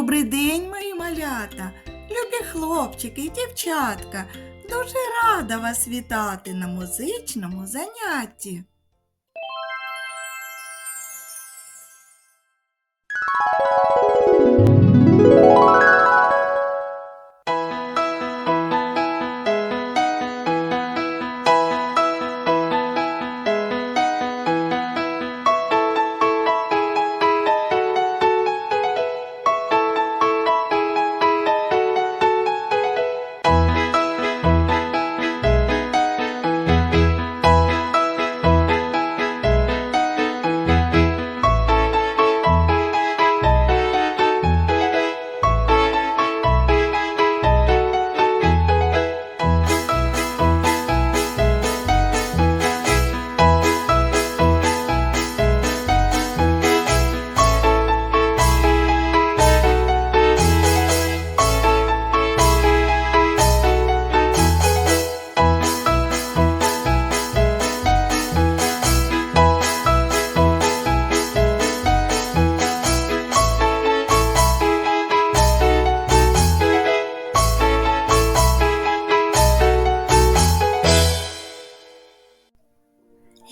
Добрий день, мої малята, любі хлопчики і дівчатка. Дуже рада вас вітати на музичному занятті.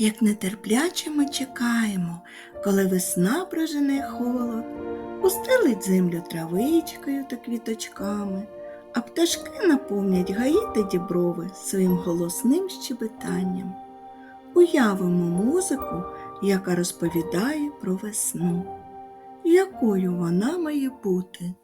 Як нетерпляче ми чекаємо, коли весна прожене холод, устелить землю травичкою та квіточками, а пташки наповнять гаї та діброви своїм голосним щебетанням. Уявимо музику, яка розповідає про весну. Якою вона має бути?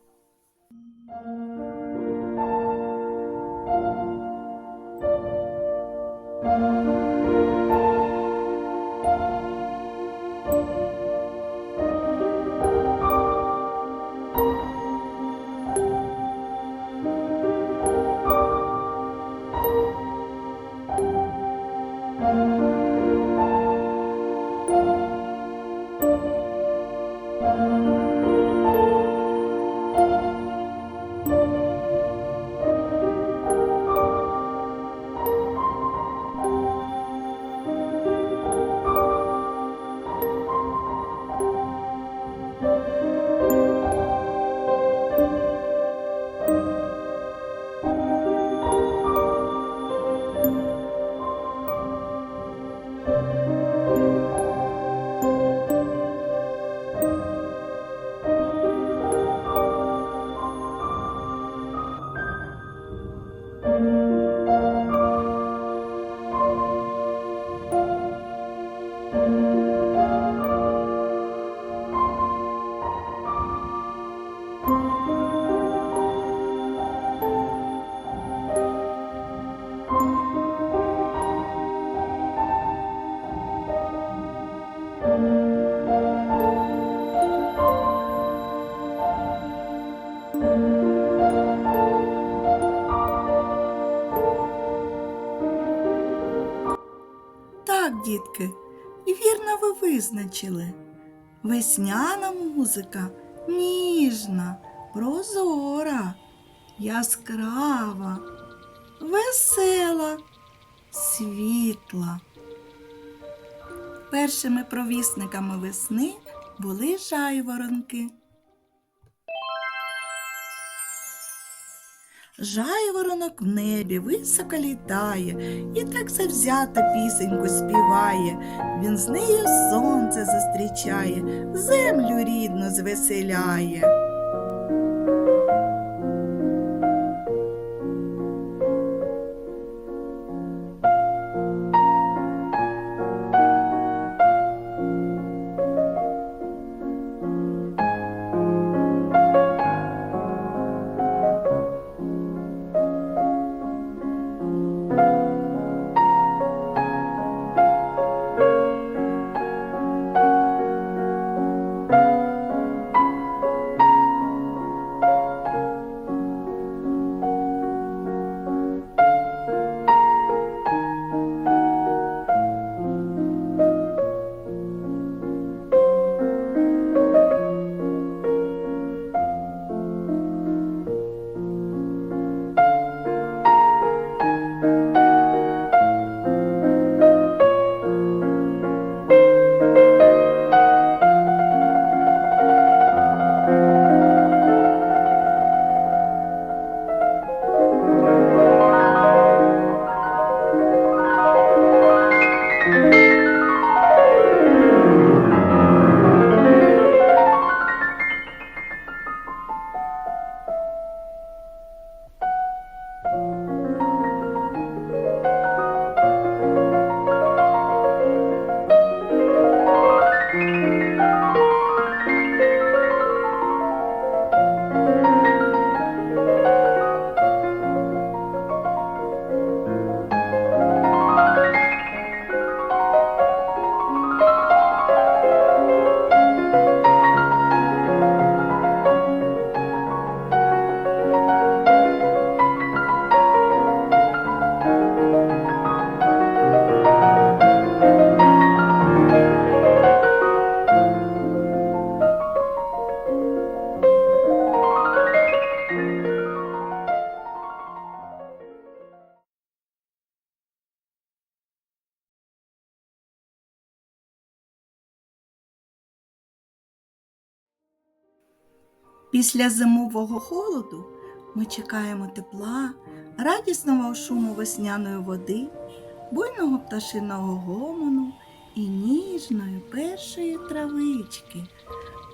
Дітки, вірно ви визначили. Весняна музика ніжна, прозора, яскрава, весела, світла. Першими провісниками весни були жайворонки. Жайворонок в небі високо літає і так завзято пісеньку співає. Він з нею сонце зустрічає, землю рідну звеселяє. Після зимового холоду ми чекаємо тепла, радісного шуму весняної води, буйного пташиного гомону і ніжної першої травички.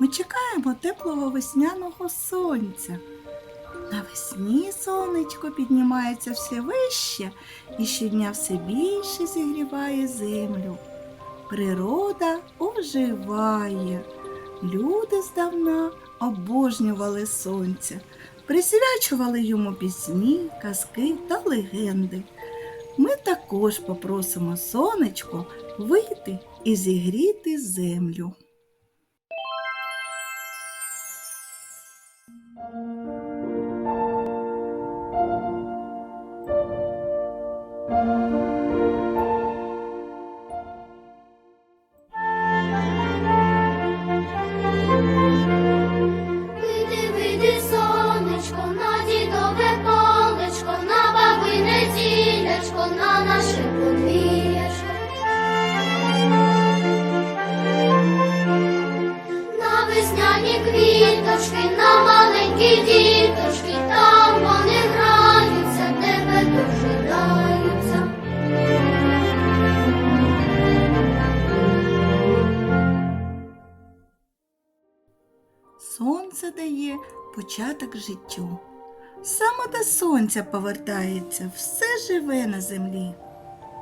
Ми чекаємо теплого весняного сонця. Навесні сонечко піднімається все вище і щодня все більше зігріває землю. Природа оживає. Люди здавна обожнювали сонця, присвячували йому пісні, казки та легенди. Ми також попросимо сонечко вийти і зігріти землю. Початок життю. Саме до сонця повертається все живе на землі.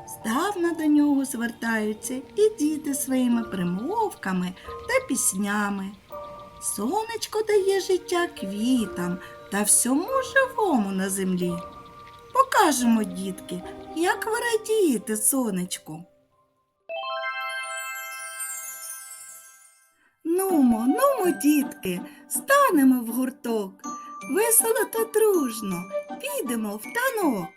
Здавна до нього звертаються і діти своїми примовками та піснями. Сонечко дає життя квітам та всьому живому на землі. Покажемо, дітки, як ви радієте сонечку. Нумо, нумо, дітки, станемо в гурток, весело та дружно, підемо в танок.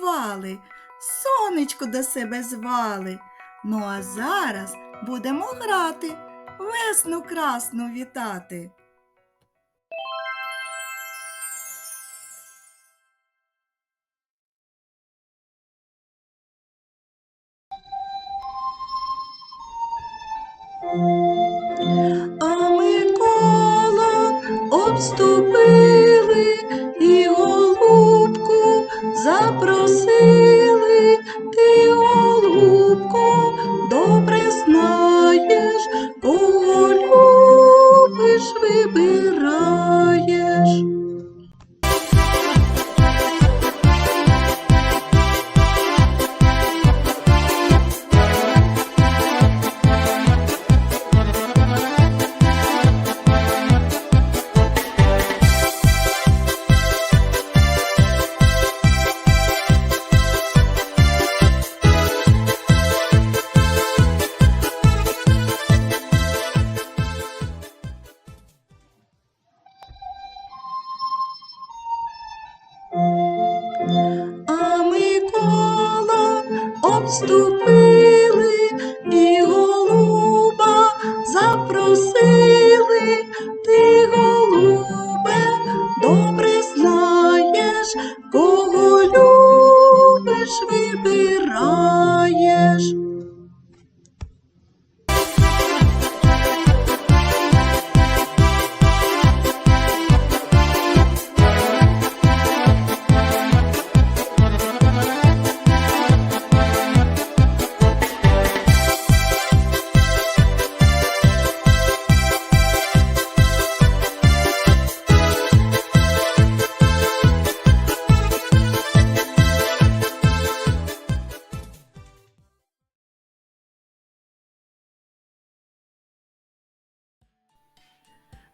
Ми сонечко до себе звали. Ну а зараз будемо грати, весну красну вітати. procede. відступи.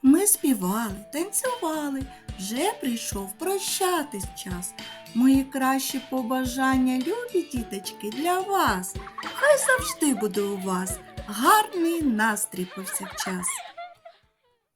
Ми співали, танцювали, вже прийшов прощатись час. Мої кращі побажання, любі діточки, для вас. Хай завжди буде у вас гарний настрій повсякчас.